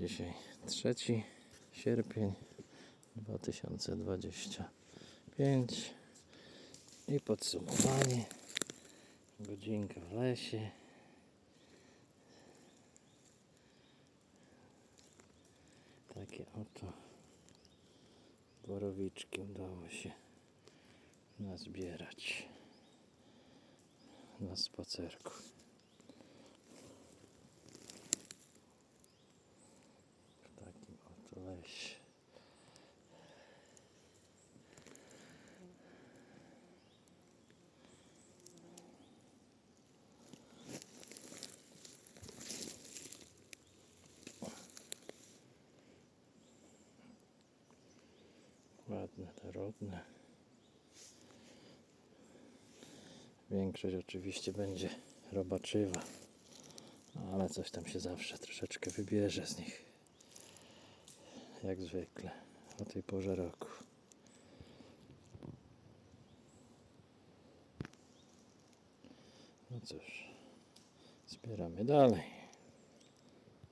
Dzisiaj 3 sierpień 2025 i podsumowanie. Godzinka w lesie. Takie oto borowiczki udało się nazbierać na spacerku. W takim oto lesie. Ładne, dorodne. Większość oczywiście będzie robaczywa, ale coś tam się zawsze troszeczkę wybierze z nich. Jak zwykle o tej porze roku. No cóż, zbieramy dalej.